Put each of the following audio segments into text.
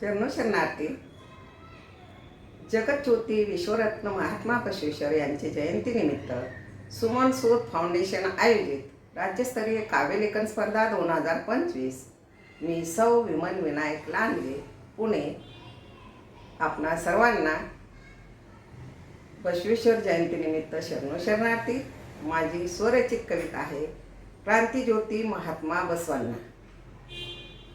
शरणो शरणार्थी. जगज्योती विश्वरत्न महात्मा बसवेश्वर यांचे जयंतीनिमित्त सुमन सूद फाउंडेशन आयोजित राज्यस्तरीय काव्यलेखन स्पर्धा दोन हजार पंचवीस. मी सौ विमन विनायक लांडगे पुणे. आपणा सर्वांना बसवेश्वर जयंतीनिमित्त शरणो शरणार्थी. माझी स्वरचित कविता आहे क्रांतिज्योती महात्मा बसवांना.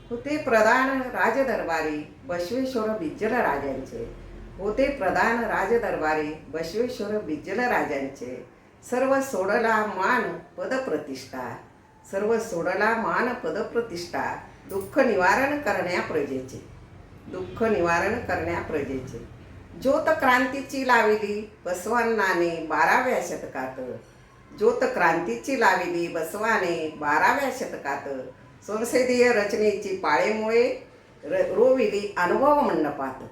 होते प्रधान राजदरबारी बसवेश्वर बिज्जल राजांचे. होते प्रधान राजदरबारी बसवेश्वर बिज्जल राजांचे. सर्व सोडला मान पदप्रतिष्ठा सर्व सोडला मान पदप्रतिष्ठा दुःख निवारण करण्या प्रजेचे. दुःख निवारण करण्या प्रजेचे. ज्योत क्रांतीची लाविली बसवांनाने बाराव्या शतकात. ज्योत क्रांतीची लाविली बसवाने बाराव्या शतकात. संसदीय रचनेची पाळेमुळे र रोविली अनुभव मंडपात.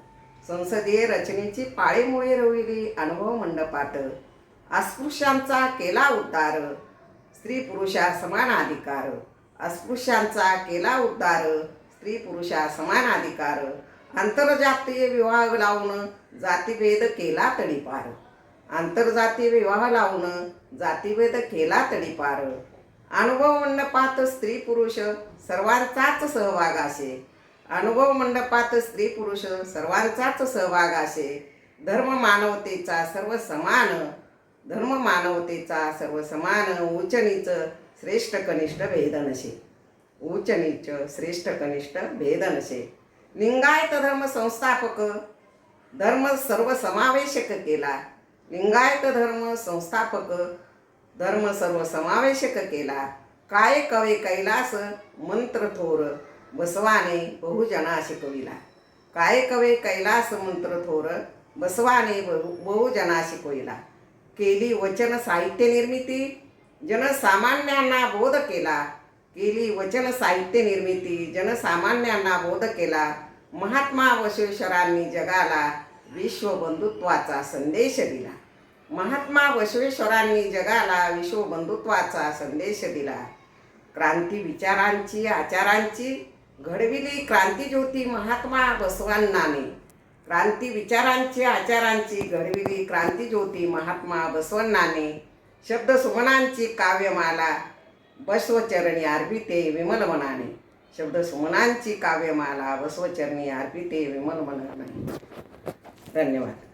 संसदीय रचनेची पाळेमुळे रोविली अनुभव मंडपात. अस्पृश्यांचा केला उद्धार. स्त्री पुरुषा समान अधिकार अस्पृश्यांचा केला उद्धार. स्त्री पुरुषा समान अधिकार आंतरजातीय विवाह लावून जातीभेद केला तडीपार. आंतरजातीय विवाह लावून जातीभेद केला तडीपार. अनुभव मंडपात स्त्री पुरुष सर्वांचाच सहभाग असे. अनुभव मंडपात स्त्री पुरुष सर्वांचाच सहभाग असे. धर्म मानवतेचा सर्व समान. धर्म मानवतेचा सर्व समान. उच्च नीच श्रेष्ठ कनिष्ठ भेद नसे उच्च नीच श्रेष्ठ कनिष्ठ भेद नसे लिंगायत धर्म संस्थापक. धर्म सर्व समावेशक केला. लिंगायत धर्म संस्थापक. धर्म सर्व समावेशक केला. काय कवे कैलास मंत्र थोर बसवाने बहुजना शिकविला काय कवे कैलास मंत्र थोर बसवाने बहु बहुजना शिकविला केली वचन साहित्य निर्मिती जनसामान्यांना बोध केला. केली वचन साहित्य निर्मिती जनसामान्यांना बोध केला. महात्मा वशेश्वरांनी जगाला विश्वबंधुत्वाचा संदेश दिला. महात्मा बसवेश्वरांनी जगाला विश्वबंधुत्वाचा संदेश दिला. क्रांती विचारांची आचारांची घडविली क्रांतीज्योती महात्मा बसवण्णाने क्रांती विचारांची आचारांची घडविली क्रांतीज्योती महात्मा बसवण्णाने शब्द सुमनांची काव्यमाला बसवचरणी अर्पिते विमल मनाने. शब्द सुमनांची काव्यमाला बसवचरणी अर्पिते विमल मनाने. धन्यवाद.